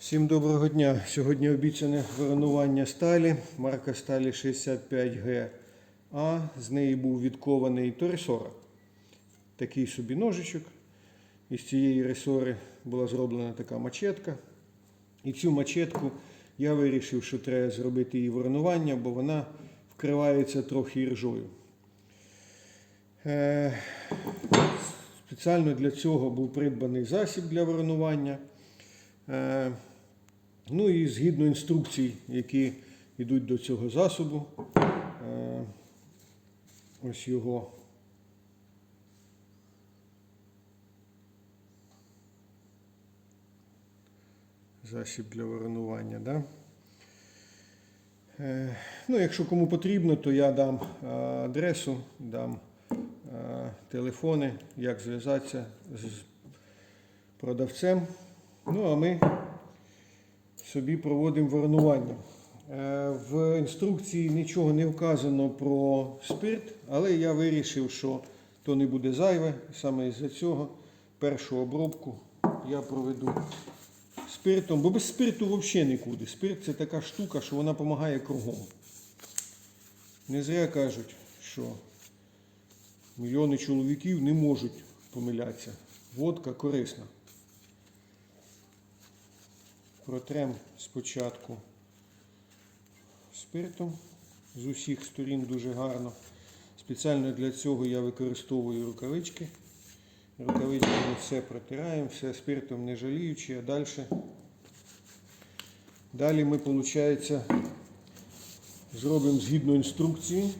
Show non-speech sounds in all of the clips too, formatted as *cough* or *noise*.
Всім доброго дня. Сьогодні обіцяне виронування сталі, марка сталі 65G. А з неї був відкований торисора. Такий собі ножичок. Із цієї ресори була зроблена така мачетка. І цю мачетку я вирішив, що треба зробити її воронування, бо вона вкривається трохи іржою. Е, Спеціально для цього був придбаний засіб для воронування. Ну і згідно інструкцій, які йдуть до цього засобу, е, ось його. Засіб для воронування. Да? Е, Ну, якщо кому потрібно, то я дам е, адресу, дам телефони, як зв'язатися з продавцем. Ну, а ми собі проводимо воронування. Е, В інструкції нічого не вказано про спирт, але я вирішив, що то не буде зайве. Саме із-за цього першу обробку я проведу спиртом, бо без спирту взагалі нікуди. Спирт це така штука, що вона допомагає кругом. Не зря кажуть, що мільйони чоловіків не можуть помилятися. Водка корисна. Протрем спочатку спиртом з усіх сторін дуже гарно. Спеціально для цього я використовую рукавички. Рукавичками все протираємо, все спиртом не жаліючи, а далі. Далі ми, виходить, зробимо згідно інструкції,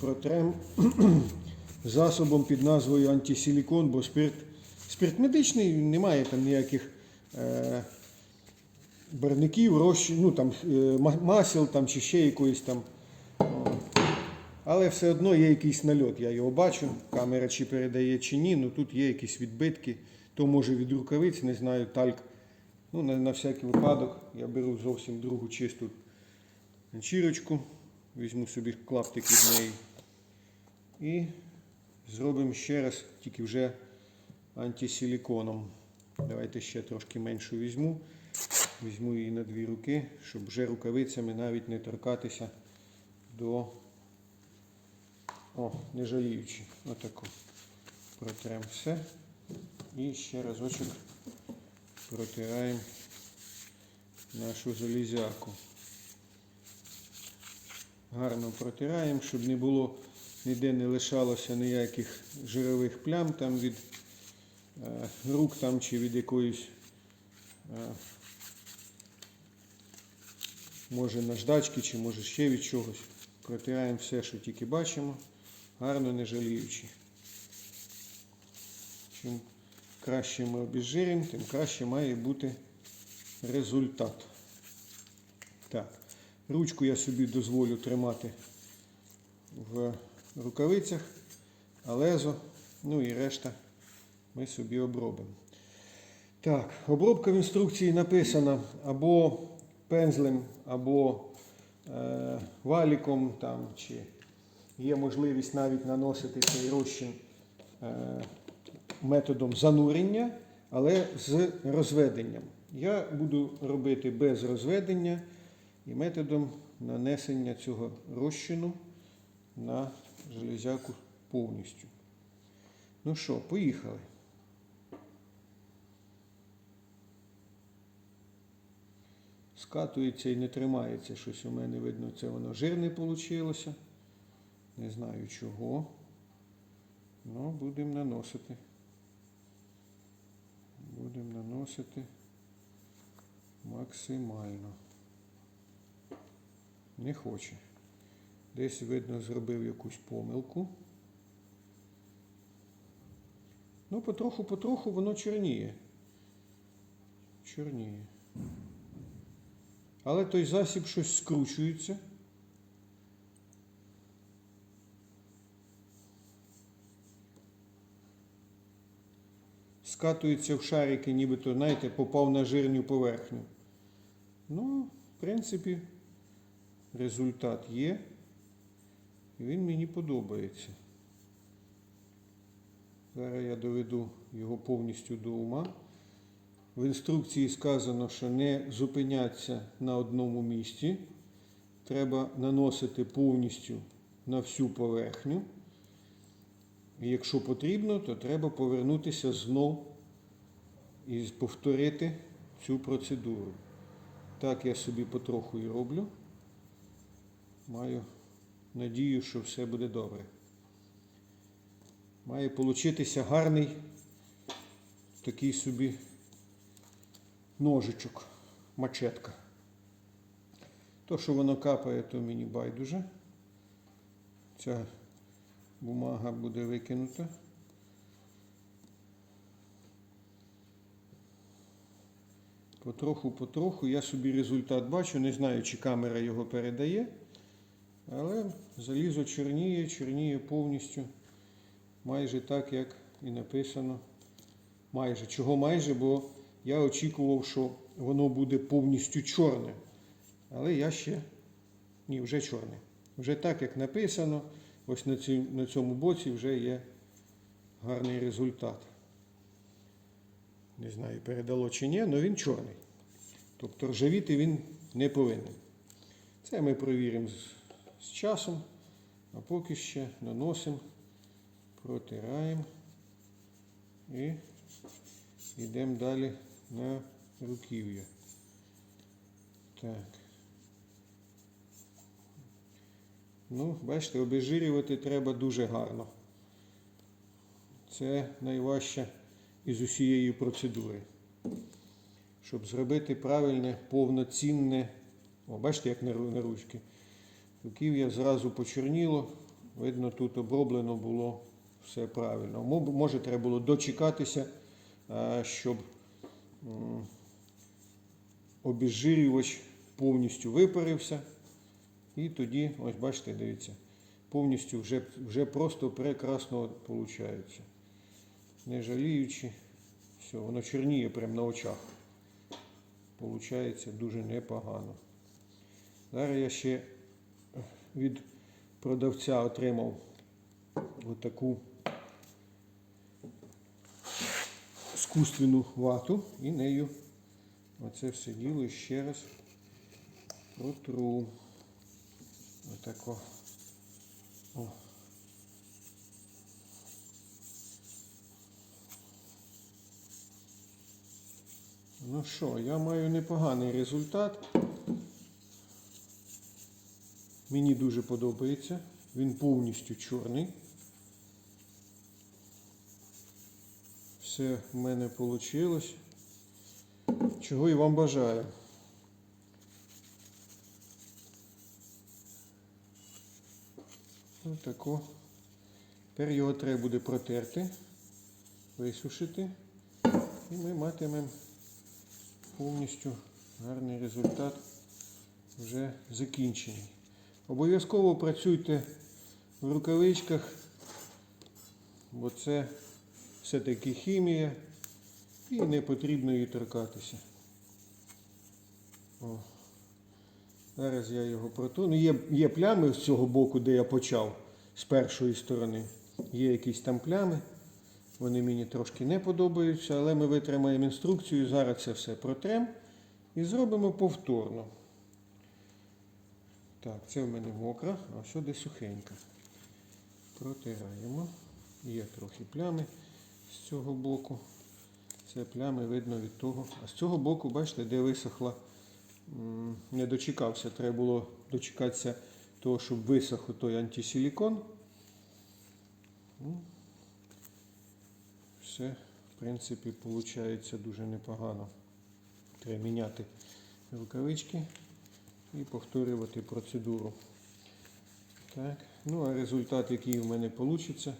протрем *clears throat* засобом під назвою антисилікон, бо спирт, спирт медичний, немає там ніяких е, барників, розчин, ну, там, е, масел там, чи ще якоїсь там. Але все одно є якийсь нальот, я його бачу, камера чи передає чи ні, ну тут є якісь відбитки, то може від рукавиць, не знаю, тальк. Ну, на, на всякий випадок я беру зовсім другу чисту ганчірочку, візьму собі клаптик від неї. І зробимо ще раз, тільки вже антисиліконом. Давайте ще трошки меншу візьму. Візьму її на дві руки, щоб вже рукавицями навіть не торкатися до. О, не жаліючи. Отако. Протрем все. І ще разочок протираємо нашу залізяку. Гарно протираємо, щоб не було, ніде не лишалося ніяких жирових плям там від е, рук там чи від якоїсь е, може наждачки, чи може ще від чогось. Протираємо все, що тільки бачимо, гарно не жаліючи. Чим краще ми обезжиримо, тим краще має бути результат. Так, ручку я собі дозволю тримати в рукавицях, а лезо, ну і решта ми собі обробимо. Так, обробка в інструкції написана або пензлем, або е, валіком, там, чи є можливість навіть наносити цей розчин е, методом занурення, але з розведенням. Я буду робити без розведення і методом нанесення цього розчину на железяку повністю. Ну що, поїхали. Скатується і не тримається щось у мене видно, це воно жирне вийшло. Не знаю чого. Ну, будемо наносити. Будемо наносити максимально. Не хоче. Десь, видно, зробив якусь помилку. Ну, потроху-потроху воно чорніє. Чорніє. Але той засіб щось скручується. Скатується в шарики, нібито, знаєте, попав на жирну поверхню. Ну, в принципі, результат є. І він мені подобається. Зараз я доведу його повністю до ума. В інструкції сказано, що не зупинятися на одному місці. Треба наносити повністю на всю поверхню. І якщо потрібно, то треба повернутися знов і повторити цю процедуру. Так я собі потроху і роблю. Маю надію, що все буде добре. Має получитися гарний такий собі ножичок, мачетка. То, що воно капає, то мені байдуже. Ця бумага буде викинута. Потроху-потроху я собі результат бачу, не знаю, чи камера його передає, але залізо чорніє, чорніє повністю, майже так, як і написано. Майже. Чого майже, бо я очікував, що воно буде повністю чорне. Але я ще ні, вже чорне. Вже так, як написано, ось на, цій, на цьому боці вже є гарний результат. Не знаю, передало чи ні, але він чорний. Тобто ржавіти він не повинен. Це ми провіримо з, з часом, а поки ще наносимо, протираємо і йдемо далі на руків'я. Так. Ну, бачите, обезжирювати треба дуже гарно. Це найважче із усієї процедури. Щоб зробити правильне, повноцінне, о, бачите, як на ручки. Руків'я зразу почорніло, видно, тут оброблено було все правильно. Може, треба було дочекатися, щоб м, обезжирювач повністю випарився. І тоді, ось бачите, дивіться, повністю вже, вже просто прекрасно виходить. Не жаліючи, все, воно чорніє прямо на очах. Получається дуже непогано. Зараз я ще від продавця отримав отаку скусственну вату і нею оце все діло ще раз протру. Отако. О. Ну що, я маю непоганий результат. Мені дуже подобається. Він повністю чорний. Все в мене вийшло. Чого і вам бажаю. Отако. Тепер його треба буде протерти, висушити. І ми матимемо повністю гарний результат вже закінчений. Обов'язково працюйте в рукавичках, бо це все-таки хімія і не потрібно її торкатися. О. Зараз я його протру. Ну, є, є плями з цього боку, де я почав, з першої сторони. Є якісь там плями. Вони мені трошки не подобаються, але ми витримаємо інструкцію. Зараз це все протрем і зробимо повторно. Так, це в мене мокра, а сюди сухенька. Протираємо. Є трохи плями з цього боку. Це плями видно від того. А з цього боку, бачите, де висохла, не дочекався. Треба було дочекатися того, щоб висох той антисилікон. Ну, Все, в принципі, виходить дуже непогано. Треба міняти рукавички і повторювати процедуру. Так, ну а результат, який в мене вийде,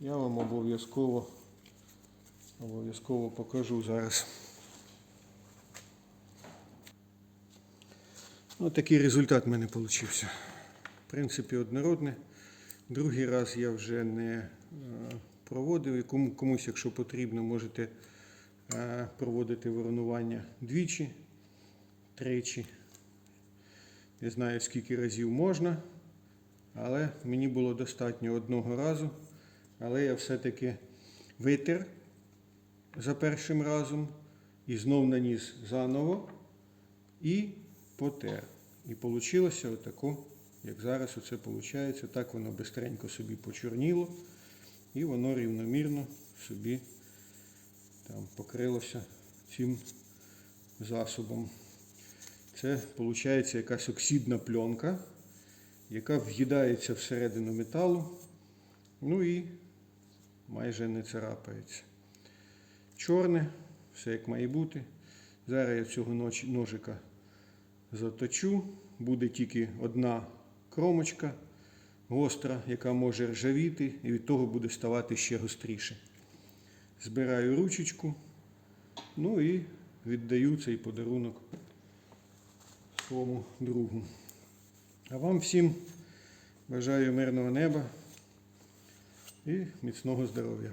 я вам обов'язково обов'язково покажу зараз. Ну, такий результат в мене вийшов. В принципі, однородне. Другий раз я вже не е, проводив. І комусь, якщо потрібно, можете е, проводити воронування двічі, тричі. Не знаю, скільки разів можна, але мені було достатньо одного разу. Але я все-таки витер за першим разом, і знов наніс заново і потер. І вийшло отако, як зараз оце виходить. Так воно бистренько собі почорніло, і воно рівномірно собі там покрилося цим засобом. Це виходить якась оксидна пленка, яка в'їдається всередину металу, ну і майже не царапається. Чорне, все як має бути. Зараз я цього ножика заточу. Буде тільки одна кромочка гостра, яка може ржавіти, і від того буде ставати ще гостріше. Збираю ручечку, ну і віддаю цей подарунок своєму другу. А вам всім бажаю мирного неба і міцного здоров'я.